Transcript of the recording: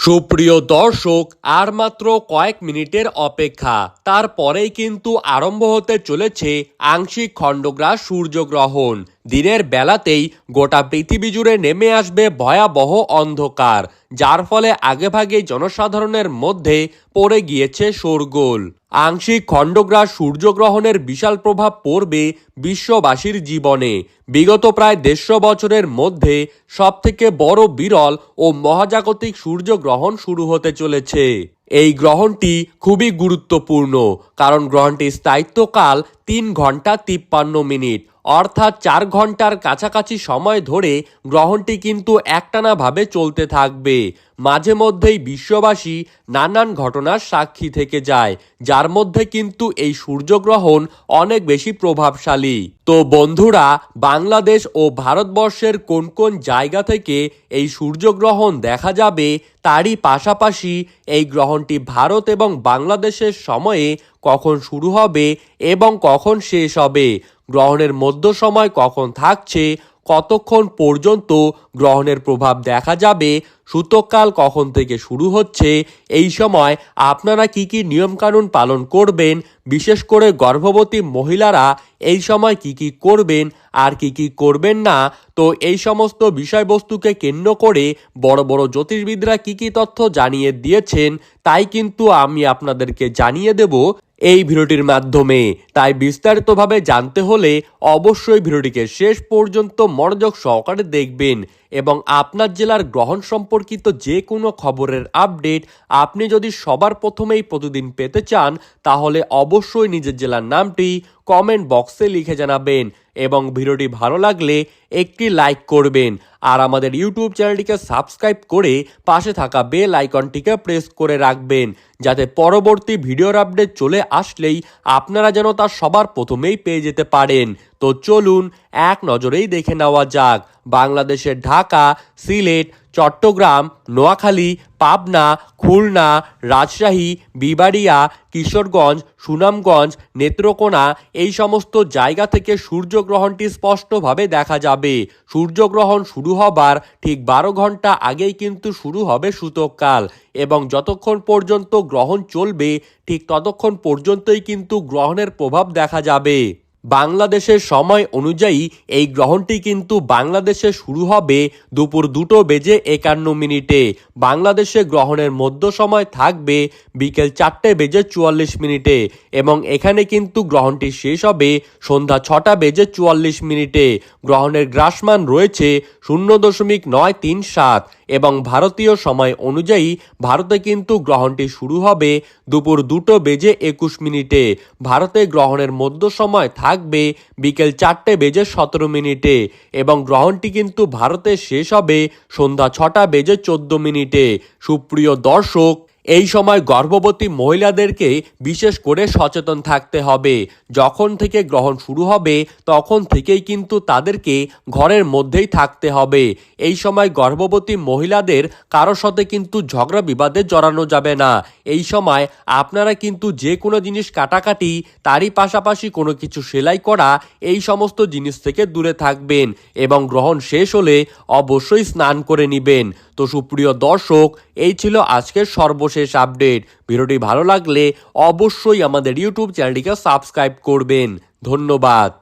সুপ্রিয় দর্শক, আর মাত্র কয়েক মিনিটের অপেক্ষা। তারপরেই কিন্তু আরম্ভ হতে চলেছে আংশিক খণ্ডগ্রাস সূর্যগ্রহণ। দিনের বেলাতেই গোটা পৃথিবী জুড়ে নেমে আসবে ভয়াবহ অন্ধকার, যার ফলে আগেভাগেই জনসাধারণের মধ্যে পড়ে গিয়েছে শোরগোল। আংশিক খণ্ডগ্রাস সূর্যগ্রহণের বিশাল প্রভাব পড়বে বিশ্ববাসীর জীবনে। বিগত প্রায় দেড়শো বছরের মধ্যে সবথেকে বড় বিরল ও মহাজাগতিক সূর্যগ্রহণ শুরু হতে চলেছে। এই গ্রহণটি খুবই গুরুত্বপূর্ণ, কারণ গ্রহণটির স্থায়িত্বকাল তিন ঘণ্টা তিপ্পান্ন মিনিট। অর্থাৎ চার ঘণ্টার কাছাকাছি সময় ধরে গ্রহণটি কিন্তু একটানাভাবে চলতে থাকবে। মাঝে মধ্যেই বিশ্ববাসী নানান ঘটনার সাক্ষী থেকে যায়, যার মধ্যে কিন্তু এই সূর্যগ্রহণ অনেক বেশি প্রভাবশালী। তো বন্ধুরা, বাংলাদেশ ও ভারতবর্ষের কোন কোন জায়গা থেকে এই সূর্যগ্রহণ দেখা যাবে, তারই পাশাপাশি এই গ্রহণটি ভারত এবং বাংলাদেশের সময়ে কখন শুরু হবে এবং কখন শেষ হবে? গ্রহণের মধ্য সময় কখন থাকছে, কতক্ষণ পর্যন্ত গ্রহণের প্রভাব দেখা যাবে সূতককাল কখন থেকে শুরু হচ্ছে, এই সময় আপনারা কি কি নিয়মকানুন পালন করবেন, বিশেষ করে গর্ভবতী মহিলারা এই সময় কি কি করবেন আর কি কি করবেন না? তো এই সমস্ত বিষয়বস্তুকে কেন্দ্র করে বড় বড় জ্যোতিষবিদরা কি কি তথ্য জানিয়ে দিয়েছেন, তাই কিন্তু আমি আপনাদেরকে জানিয়ে দেব এই ভিডিওটির মাধ্যমে। তাই বিস্তারিতভাবে জানতে হলে অবশ্যই ভিডিওটিকে শেষ পর্যন্ত মনোযোগ সহকারে দেখবেন। এবং আপনার জেলার গ্রহণ সম্পর্কিত যে কোনো খবরের আপডেট আপনি যদি সবার প্রথমেই প্রতিদিন পেতে চান, তাহলে অবশ্যই নিজের জেলার নামটি কমেন্ট বক্সে লিখে জানাবেন। এবং ভিডিওটি ভালো লাগলে একটি লাইক করবেন। আর আমাদের ইউটিউব চ্যানেলটিকে সাবস্ক্রাইব করে পাশে থাকা বেল আইকনটিকে প্রেস করে রাখবেন, যাতে পরবর্তী ভিডিওর আপডেট চলে আসলেই আপনারা যেন তা সবার প্রথমেই পেয়ে যেতে পারেন। তো চলুন, এক নজরেই দেখে নেওয়া যাক। বাংলাদেশের ঢাকা, সিলেট চট্টগ্রাম, নোয়াখালী, পাবনা, খুলনা, রাজশাহী, বিবাড়িয়া, কিশোরগঞ্জ, সুনামগঞ্জ, নেত্রকোনা এই সমস্ত জায়গা থেকে সূর্যগ্রহণটি স্পষ্টভাবে দেখা যাবে। সূর্যগ্রহণ শুরু হবার ঠিক বারো ঘণ্টা আগেই কিন্তু শুরু হবে সূতককাল এবং যতক্ষণ পর্যন্ত গ্রহণ চলবে, ঠিক ততক্ষণ পর্যন্তই কিন্তু গ্রহণের প্রভাব দেখা যাবে। বাংলাদেশের সময় অনুযায়ী এই গ্রহণটি কিন্তু বাংলাদেশে শুরু হবে দুপুর দুটো বেজে একান্ন মিনিটে। বাংলাদেশে গ্রহণের মধ্য সময় থাকবে বিকেল চারটে বেজে চুয়াল্লিশ মিনিটে এবং এখানে কিন্তু গ্রহণটি শেষ হবে সন্ধ্যা ছটা বেজে চুয়াল্লিশ মিনিটে। গ্রহণের গ্রাসমান রয়েছে শূন্য দশমিক নয় তিন সাত। এবং ভারতীয় সময় অনুযায়ী ভারতে কিন্তু গ্রহণটি শুরু হবে দুপুর দুটো বেজে একুশ মিনিটে। ভারতে গ্রহণের মধ্য সময় থাকবে বিকেল চারটে বেজে সতেরো মিনিটে এবং গ্রহণটি কিন্তু ভারতে শেষ হবে সন্ধ্যা ছটা বেজে চোদ্দ মিনিটে। সুপ্রিয় দর্শক এই সময় গর্ভবতী মহিলাদেরকে বিশেষ করে সচেতন থাকতে হবে। যখন থেকে গ্রহণ শুরু হবে, তখন থেকেই কিন্তু তাদেরকে ঘরের মধ্যেই থাকতে হবে। এই সময় গর্ভবতী মহিলাদের কারোর সাথে কিন্তু ঝগড়া বিবাদে জড়ানো যাবে না। এই সময় আপনারা কিন্তু যে কোনো জিনিস কাটাকাটি, তারই পাশাপাশি কোনো কিছু সেলাই করা, এই সমস্ত জিনিস থেকে দূরে থাকবেন এবং গ্রহণ শেষ হলে অবশ্যই স্নান করে নেবেন। তো সুপ্রিয় দর্শক, এই ছিল আজকের সর্বশেষ আপডেট। ভিডিওটি ভালো লাগলে অবশ্যই আমাদের ইউটিউব চ্যানেলটিকে সাবস্ক্রাইব করবেন। ধন্যবাদ।